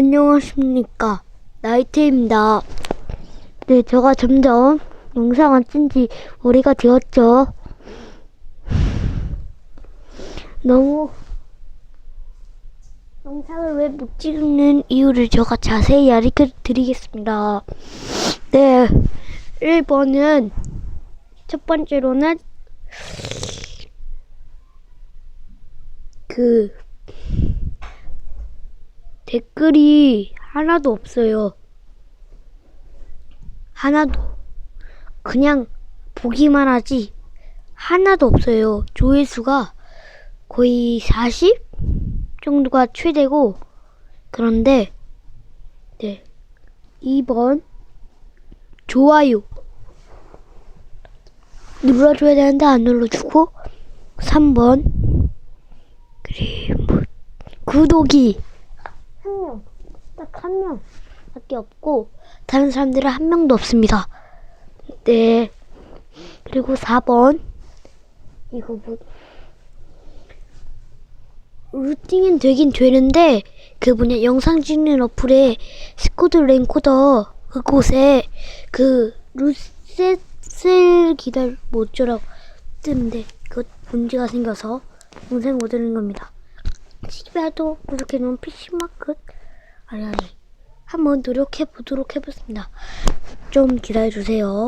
안녕하십니까. 나이트입니다. 네, 제가 점점 영상을 찐지 오래가 되었죠. 너무 영상을 왜 못 찍는 이유를 제가 자세히 알려 드리겠습니다. 네, 1번은 첫 번째로는 그 댓글이 하나도 없어요. 하나도. 그냥 보기만 하지 하나도 없어요. 조회수가 거의 40 정도가 최대고 그런데 네. 2번 좋아요 눌러줘야 되는데 안 눌러주고 3번 그리고 구독이 딱 한 명 밖에 없고, 다른 사람들은 한 명도 없습니다. 네. 그리고 4번. 이거 뭐, 루팅은 되긴 되는데, 그 뭐냐, 영상 찍는 어플에 스코드 랭코더 그곳에 그 루셋을 기다려, 뭐 어쩌라고 뜨는데, 그 문제가 생겨서 영상 못 올리는 겁니다. 시베아도 그렇게 놓은 PC마크 아니 아니 한번 노력해 보도록 해보겠습니다. 좀 기다려 주세요.